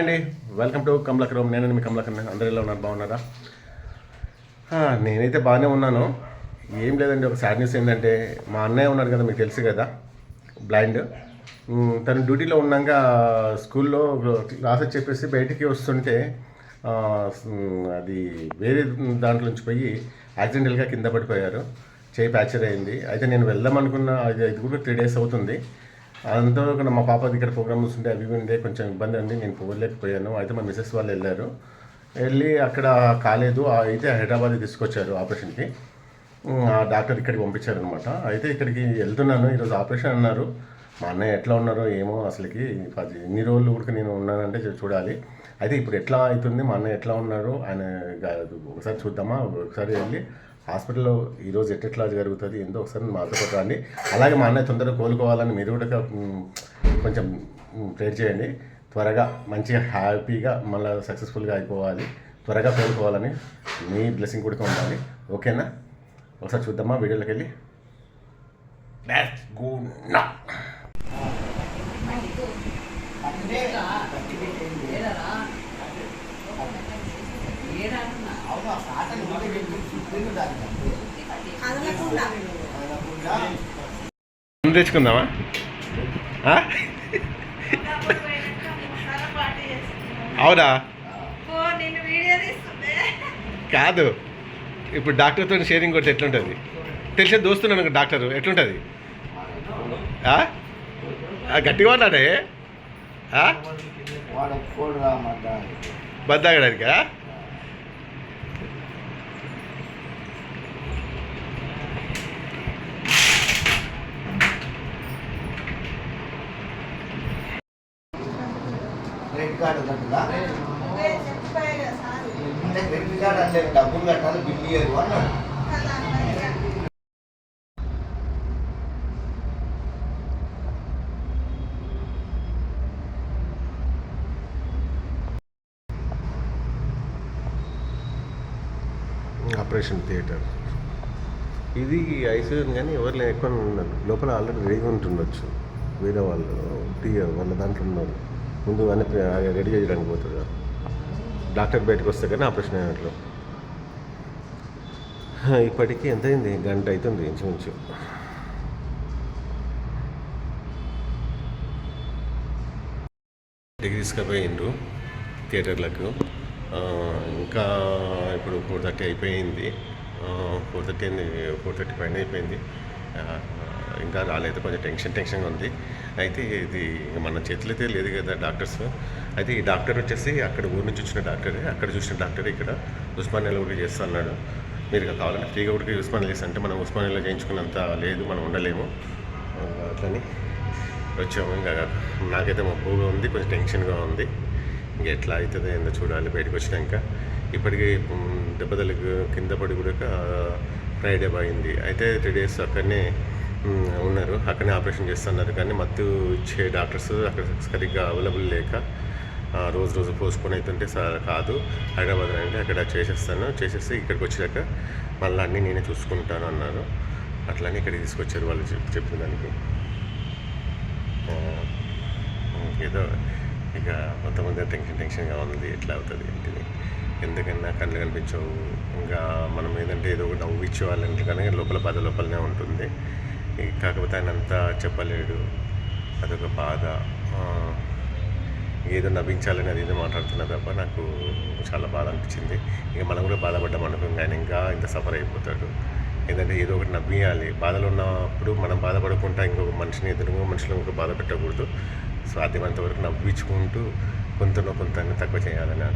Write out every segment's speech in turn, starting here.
Hi అండి. Welcome to Kamalakaram నేను మీ కమలాకర్ అందరూ ఎలా ఉన్నారు? బాగున్నారా? నేనైతే బాగానే ఉన్నాను. ఏం లేదండి ఒక సాడ్ న్యూస్ ఏంటంటే మా అన్నయ్య ఉన్నాడు కదా మీకు తెలుసు కదా బ్లైండ్ తను డ్యూటీలో ఉన్నాక స్కూల్లో క్లాసెస్ చెప్పేసి బయటికి వస్తుంటే అది వేరే దాంట్లో నుంచి పోయి యాక్సిడెంటల్గా కింద పడిపోయారు. చేయి ఫ్రాక్చర్ అయింది. అయితే నేను వెళ్దాం అనుకున్న అది ఇది కూడా త్రీ డేస్ అవుతుంది. అంతవరకు మా పాప దగ్గర ప్రోగ్రామ్స్ ఉంటే అవి ఉండే కొంచెం ఇబ్బంది అండి నేను పోలేకపోయాను అయితే మా మిస్సెస్ వాళ్ళు వెళ్ళారు. వెళ్ళి అక్కడ కాలేదు అయితే హైదరాబాద్ తీసుకొచ్చారు ఆపరేషన్కి. ఆ డాక్టర్ ఇక్కడికి పంపించారనమాట అయితే ఇక్కడికి వెళ్తున్నాను ఈరోజు ఆపరేషన్ అన్నారు. మా అన్నయ్య ఎట్లా ఉన్నారో ఏమో అసలుకి పది ఇన్ని రోజులు కూడా నేను ఉన్నానంటే చూడాలి. అయితే ఇప్పుడు ఎట్లా అవుతుంది మా అన్నయ్య ఎట్లా ఉన్నారు ఆయన ఒకసారి చూద్దామా? ఒకసారి వెళ్ళి హాస్పిటల్లో ఈరోజు ఎట్లా జరుగుతుంది ఏందో ఒకసారి మాతో పాటు రండి అలాగే మా అన్నయ్య తొందరగా కోలుకోవాలని మీరు కూడా కొంచెం ప్రేర్ చేయండి త్వరగా మంచిగా హ్యాపీగా మళ్ళీ సక్సెస్ఫుల్గా అయిపోవాలి త్వరగా కోలుకోవాలని మీ బ్లెస్సింగ్ కూడా ఉండాలి ఓకేనా ఒకసారి చూద్దామా వీడియోలోకి వెళ్ళి Let's go తెచ్చుకుందామా? అవునా? కాదు. ఇప్పుడు డాక్టర్తో షేరింగ్ కొట్టి ఎట్లుంటుంది? తెలిసే దోస్తున్నాను డాక్టర్ ఎట్లుంటుంది? గట్టిగా ఉన్నాడే బద్దాగడానికా కార్డు కట్టుదా అంటే క్రెడిట్ కార్డు అంటే డబ్బులు కట్టాలి బిల్లు ఇయ్యరు అన్నాడు. Operation theatre. ఇది ఐసీయూని కానీ ఎవరు లే- ఎక్కువ ఉన్నారు. లోపల ఆల్రెడీ రెడీగా ఉంటుండొచ్చు వేరే వాళ్ళు టీ వాళ్ళ దాంట్లో ఉన్నారు. ముందు అన్ని రెడీ చేయడానికి పోతారు డాక్టర్ బయటకు వస్తే కానీ ఆపరేషన్ అయినట్లు ఇప్పటికీ ఎంత అయింది గంట అవుతుంది ఇంచుమించు. ఇంటికి తీసుకుపోయిండ్రు థియేటర్లకు. ఇంకా ఇప్పుడు ఫోర్ థర్టీ అయిపోయింది. ఫోర్ థర్టీ ఫోర్ థర్టీ పైన అయిపోయింది. ఇంకా రాలేదు. కొంచెం టెన్షన్ టెన్షన్గా ఉంది. అయితే ఇది మన చేతులు అయితే లేదు కదా డాక్టర్స్. అయితే ఈ డాక్టర్ వచ్చేసి అక్కడ ఊరు నుంచి వచ్చిన డాక్టరే అక్కడ చూసిన డాక్టర్ ఇక్కడ ఉస్మానియాలో కూడా చేస్తా అన్నాడు. మీరు ఇక కావాలంటే ఫ్రీగా కూడా ఉస్మానియా చేస్తా అంటే మనం ఉస్మానియాలో చేయించుకున్నంత లేదు మనం ఉండలేము. అట్లని వచ్చాము. ఇంకా నాకైతే మబ్బుగా ఉంది కొంచెం టెన్షన్గా ఉంది. ఇంకా ఎట్లా అవుతుందో ఏందో చూడాలి బయటకు వచ్చినాక. ఇప్పటికీ దెబ్బతలకు దెబ్బ తలకు కింద పడి కూడా ఫ్రైడే అయింది అయితే త్రీ డేస్ అక్కడనే ఉన్నారు. అక్కడనే ఆపరేషన్ చేస్తున్నారు. కానీ మత్తు ఇచ్చే డాక్టర్స్ అక్కడ సరిగ్గా అవైలబుల్ లేక రోజు రోజు పోసుకొని అవుతుంటే సార్ కాదు. హైదరాబాద్ అంటే అక్కడ చేసేస్తాను. చేసేసి ఇక్కడికి వచ్చాక మళ్ళీ అన్నీ నేనే చూసుకుంటాను అన్నారు. అట్లానే ఇక్కడికి తీసుకొచ్చారు వాళ్ళు చెప్- చెప్పిన దానికి ఏదో ఇక మొత్తం టెన్షన్ టెన్షన్గా ఉంది. ఎట్లా అవుతుంది ఏంటిది? ఎందుకన్నా కళ్ళు కనిపించవు. ఇంకా మనం ఏంటంటే ఏదో ఒకటి నవ్వు ఇచ్చేవాళ్ళంటే కానీ లోపల పద లోపలనే ఉంటుంది. కాకపోతే ఆయన అంతా చెప్పలేడు. అదొక బాధ. ఏదో నవ్వించాలని అది ఏదో మాట్లాడుతున్నా తప్ప నాకు చాలా బాధ అనిపించింది. ఇక మనం కూడా బాధపడ్డాం అనుకోం ఆయన ఇంకా ఇంత సఫర్ అయిపోతాడు. ఏంటంటే ఏదో ఒకటి నవ్వియాలి. బాధలో ఉన్నప్పుడు మనం బాధపడకుండా ఇంకొక మనిషిని ఎదురుగా మనుషులు ఇంకొక బాధ పెట్టకూడదు. సాధ్యమైనంత వరకు నవ్వించుకుంటూ కొంతనో కొంత తక్కువ చేయాలని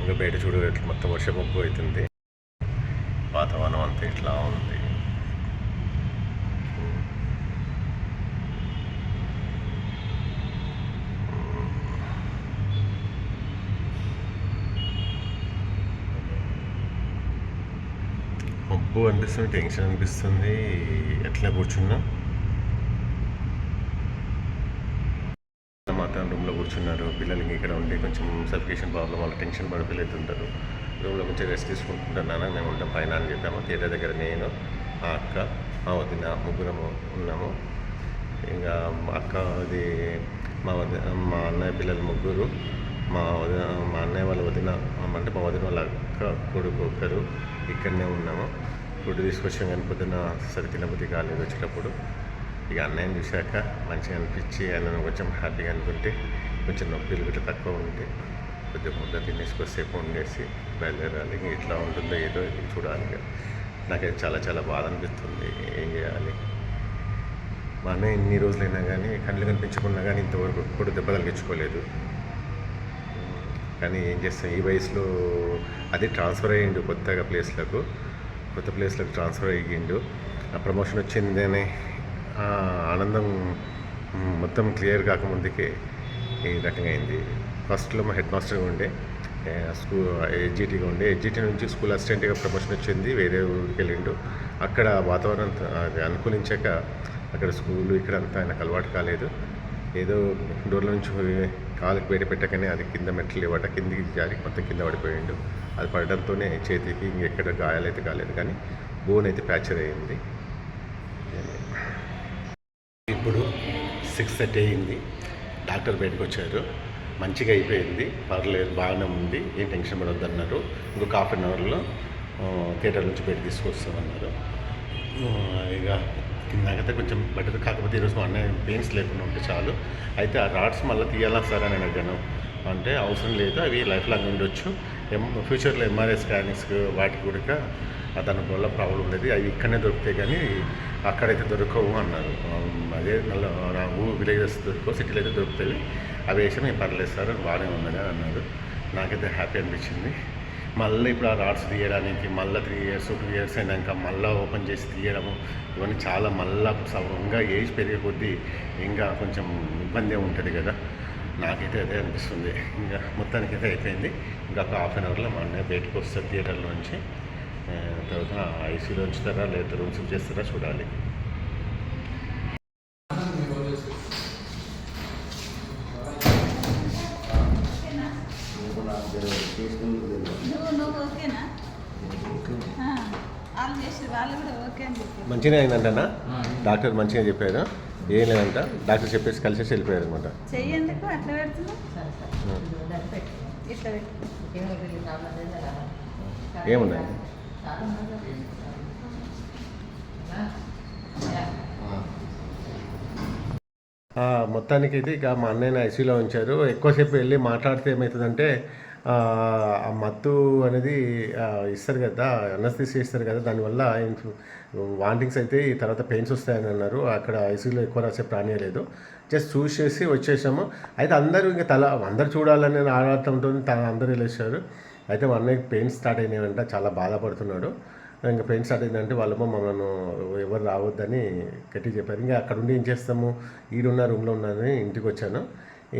ఇంకా బయట చూడు ఎట్లా మొత్తం వర్షం మబ్బు అవుతుంది. వాతావరణం అంతా ఇట్లా ఉంది. జబ్బు అనిపిస్తుంది టెన్షన్ అనిపిస్తుంది. ఎట్లా కూర్చున్నా? మాత్రం రూమ్లో కూర్చున్నారు. పిల్లలకి ఇక్కడ ఉండి కొంచెం సఫికేషన్ ప్రాబ్లం వల్ల టెన్షన్ పడి పిల్లలు ఉంటారు. రూమ్లో కొంచెం రెస్ట్ తీసుకుంటున్నాను మేము ఉంటాం పైన అని చెప్పాము. థియేటర్ దగ్గర నేను ఆ అక్క మా వదిన ముగ్గురము ఉన్నాము. ఇంకా మా అక్క అది మా వద మా అన్నయ్య పిల్లలు ముగ్గురు. మా వదిన మా అన్నయ్య వాళ్ళ వదిన అంటే మా వదిన వాళ్ళ అక్క కొడుకు ఒకరు. ఇక్కడనే ఉన్నాము. ఫుడ్ తీసుకొచ్చాం కానీ పొద్దున్న సరి తినబుద్ధి కాలేదు వచ్చేటప్పుడు. ఇక అన్నయ్యని చూశాక మంచిగా అనిపించి ఆయన కొంచెం హ్యాపీగా అనుకుంటే కొంచెం నొప్పిలు గిట్ల తక్కువ ఉంటే కొద్దిగా ముద్ద తినేసి కొద్దిసేపు ఉండేసి బయలుదేరాలి. ఎట్లా ఇట్లా ఉంటుందో ఏదో ఇది చూడాలి నాకైతే చాలా చాలా బాధ అనిపిస్తుంది. ఏం చేయాలి? మా అన్నయ్య ఇన్ని రోజులైనా కానీ కళ్ళు కనిపించకుండా కానీ ఇంతవరకు కొడు దెబ్బ తగిలించుకోలేదు. కానీ ఏం చేస్తాం? ఈ వయసులో అది ట్రాన్స్ఫర్ అయ్యిండు కొత్తగా ప్లేస్లకు. కొత్త ప్లేస్లకు ట్రాన్స్ఫర్ అయ్యిండు. ఆ ప్రమోషన్ వచ్చింది అనే ఆనందం మొత్తం క్లియర్ కాకముందుకే ఈ రకంగా అయింది ఫస్ట్లో మా హెడ్ మాస్టర్గా ఉండే స్కూల్ స్కూ ఎడ్జిటీగా ఉండే. ఎడ్జిటీ నుంచి స్కూల్ అసిస్టెంట్గా ప్రమోషన్ వచ్చింది వేరే ఊరికి వెళ్ళిండు. అక్కడ వాతావరణం అది అనుకూలించాక అక్కడ స్కూల్ ఇక్కడ అంతా ఆయనకు అలవాటు కాలేదు. ఏదో డోర్ల నుంచి కాలుకి బయట పెట్టకనే అది కింద మెట్లు ఇవ్వట కిందికి జారి మొత్తం కింద పడిపోయిండు. అది పడడంతోనే చేతికి ఇంకెక్కడ గాయాలైతే కాలేదు కానీ బోన్ అయితే ఫ్రాక్చర్ అయ్యింది ఇప్పుడు సిక్స్ థర్టీ అయింది. డాక్టర్ బయటకు వచ్చారు. మంచిగా అయిపోయింది. పర్లేదు బాగానే ఉంది. ఏం టెన్షన్ పడొద్దు అన్నారు ఇంకొక హాఫ్ అన్ అవర్లో థియేటర్ నుంచి బయట తీసుకొస్తామన్నారు. ఇక నాకైతే కొంచెం బెటర్ కాకపోతే ఈరోజు మా అన్నయ్య పెయిన్స్ లేకుండా ఉంటే చాలు. అయితే ఆ రాడ్స్ మళ్ళీ తీయాలా సార్ అని అడిగాను. అంటే అవసరం లేదు అవి లైఫ్ లాంగ్ ఉండొచ్చు. ఫ్యూచర్లో ఎంఆర్ఐ స్కానింగ్స్ వాటికి కూడా దాని వల్ల ప్రాబ్లం లేదు అవి ఇక్కడనే దొరుకుతాయి కానీ అక్కడైతే దొరకవు అన్నారు. అదే నల్ల ఊ విలేజెస్ దొరకవు సిటీలో అయితే దొరుకుతాయి అవి వేసి మేము పర్లేదు సార్ బాగానే ఉందని అన్నారు. నాకైతే హ్యాపీ అనిపించింది. మళ్ళీ ఇప్పుడు ఆ రాడ్స్ తీయడానికి మళ్ళీ త్రీ ఇయర్స్ టూ ఇయర్స్ అయినాక మళ్ళీ ఓపెన్ చేసి తీయడము ఇవన్నీ చాలా మళ్ళీ ఇంకా ఏజ్ పెరిగే కొద్దీ ఇంకా కొంచెం ఇబ్బంది ఉంటుంది కదా. నాకైతే అదే అనిపిస్తుంది. ఇంకా మొత్తానికైతే అయిపోయింది. ఇంకా ఒక హాఫ్ అన్ అవర్లో మా అన్నయ్య బయటకు వస్తారు థియేటర్లో నుంచి తర్వాత ఐసీలో ఉంచుతారా లేదా రూమ్ షిఫ్ట్ చేస్తారా చూడాలి. మంచిగా అయిందంటనా? డాక్టర్ మంచిగా చెప్పారు. ఏం లేదంట. డాక్టర్ చెప్పేసి కలిసేసి వెళ్ళిపోయారు అనమాట చెయ్యేందుకు అట్లా పెడుతున్నావు? ఇట్లా పెట్టు. ఏమున్నాయి? ఆ, మొత్తానికైతే ఇక మా అన్నయ్యని ఐసీలో ఉంచారు. ఎక్కువసేపు వెళ్ళి మాట్లాడితే ఏమవుతుందంటే ఆ మత్తు అనేది ఇస్తారు కదా అనస్థిసి ఇస్తారు కదా దానివల్ల వాంటింగ్స్ అయితే ఈ తర్వాత పెయిన్స్ వస్తాయని అన్నారు. అక్కడ ఐసీలో ఎక్కువ రాసే ప్రాణీయలేదు జస్ట్ చూసేసి వచ్చేసాము. అయితే అందరూ ఇంకా తల అందరు చూడాలని ఆరాటంతో తన అందరూ వెళ్ళేసారు అయితే మా అన్నయ్యకి పెయిన్స్ స్టార్ట్ అయినాయంట చాలా బాధపడుతున్నాడు. ఇంకా పెయిన్ స్టార్ట్ అయిందంటే వాళ్ళేమో మమ్మల్ని ఎవరు రావద్దని గట్టి చెప్పారు. ఇంకా అక్కడ ఉండి ఏం చేస్తాము? ఈడున్న రూమ్లో ఉన్నానని ఇంటికి వచ్చాను.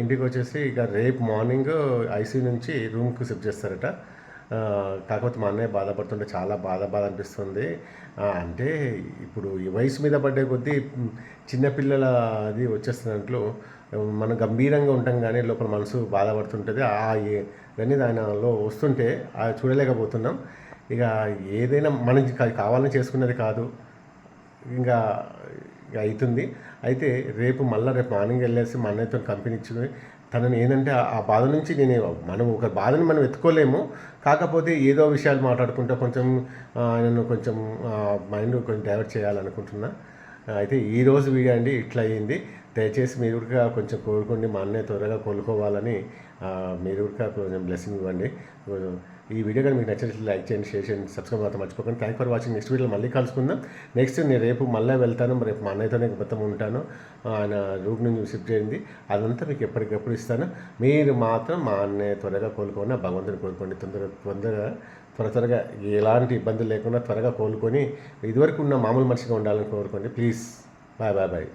ఇంటికి వచ్చేసి ఇక రేపు మార్నింగ్ ఐసీ నుంచి రూమ్కి షిఫ్ట్ చేస్తారట. కాకపోతే మా అన్నయ్య బాధపడుతుంటే చాలా బాధ బాధ అనిపిస్తుంది. అంటే ఇప్పుడు ఈ వయసు మీద పడ్డే కొద్దీ చిన్నపిల్లల అది వచ్చేస్తున్నట్లు మనం గంభీరంగా ఉంటాం కానీ లోపల మనసు బాధపడుతుంటుంది. ఆ ఇవన్నీ దానిలో వస్తుంటే చూడలేకపోతున్నాం. ఇక ఏదైనా మనకి కావాలని చేసుకున్నది కాదు. ఇంకా అవుతుంది. అయితే రేపు మళ్ళీ రేపు మార్నింగ్ వెళ్ళేసి మా అన్నయ్యతో కంపెనీ ఇచ్చుకొని తనని ఏంటంటే ఆ- బాధ నుంచి నేను మనం ఒక బాధని మనం ఎత్తుకోలేము. కాకపోతే ఏదో విషయాలు మాట్లాడుకుంటూ కొంచెం నన్ను ఆయనను కొంచెం మైండ్ కొంచెం డైవర్ట్ చేయాలనుకుంటున్నా. అయితే ఈరోజు వీడియో అండి ఇట్లా అయ్యింది దయచేసి మీరు కూడా కొంచెం కోరుకోండి మా అన్నయ్య త్వరగా కోలుకోవాలని మీరు కూడా కొంచెం బ్లెస్సింగ్ ఇవ్వండి. ఈ వీడియో కానీ మీకు నచ్చినట్లు లైక్ చేయండి షేర్ చేయండి సబ్స్క్రైబ్ మాత్రం మర్చిపోకండి. Thank for watching. నెక్స్ట్ వీడియోలో మళ్ళీ కలుసుకుందాం. నెక్స్ట్ నేను రేపు మళ్ళీ వెళ్తాను. రేపు మా అన్నయ్యతోనే మొత్తం ఉంటాను. ఆయన రూట్ నుంచి షిఫ్ట్ చేయండి. అదంతా మీకు ఎప్పటికప్పుడు ఇస్తాను. మీరు మాత్రం మా అన్నయ్య త్వరగా కోలుకొని భగవంతుని కోరుకోండి. తొందరగా తొందరగా త్వర త్వరగా ఎలాంటి ఇబ్బందులు లేకుండా త్వరగా కోలుకొని ఇదివరకు ఉన్న మామూలు మనిషిగా ఉండాలని కోరుకోండి. ప్లీజ్. Bye bye bye.